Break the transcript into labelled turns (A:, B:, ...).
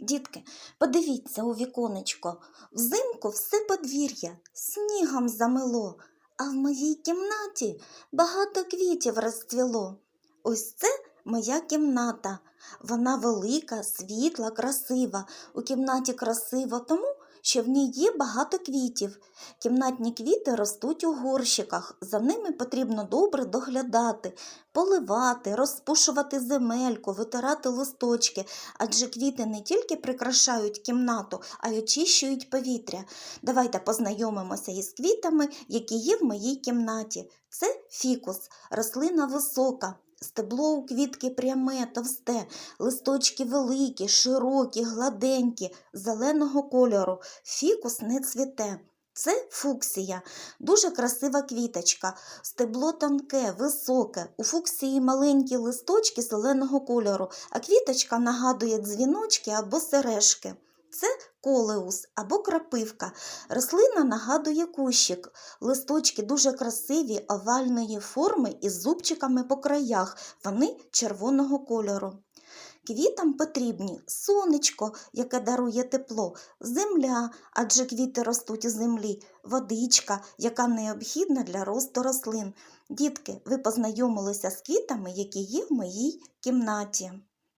A: Дітки, подивіться у віконечко. Взимку все подвір'я снігом замело, а в моїй кімнаті багато квітів розцвіло. Ось це моя кімната. Вона велика, світла, красива. У кімнаті красиво тому, що в ній є багато квітів. Кімнатні квіти ростуть у горщиках. За ними потрібно добре доглядати, поливати, розпушувати земельку, витирати листочки, адже квіти не тільки прикрашають кімнату, а й очищують повітря. Давайте познайомимося із квітами, які є в моїй кімнаті. Це фікус, рослина висока. Стебло у квітки пряме, товсте, листочки великі, широкі, гладенькі, зеленого кольору. Фікус не цвіте. Це фуксія, дуже красива квіточка, стебло тонке, високе, у фуксії маленькі листочки зеленого кольору, а квіточка нагадує дзвіночки або сережки. Це колеус або крапивка. Рослина нагадує кущик. Листочки дуже красиві, овальної форми із зубчиками по краях. Вони червоного кольору. Квітам потрібні сонечко, яке дарує тепло, земля, адже квіти ростуть у землі, водичка, яка необхідна для росту рослин. Дітки, ви познайомилися з квітами, які є в моїй кімнаті.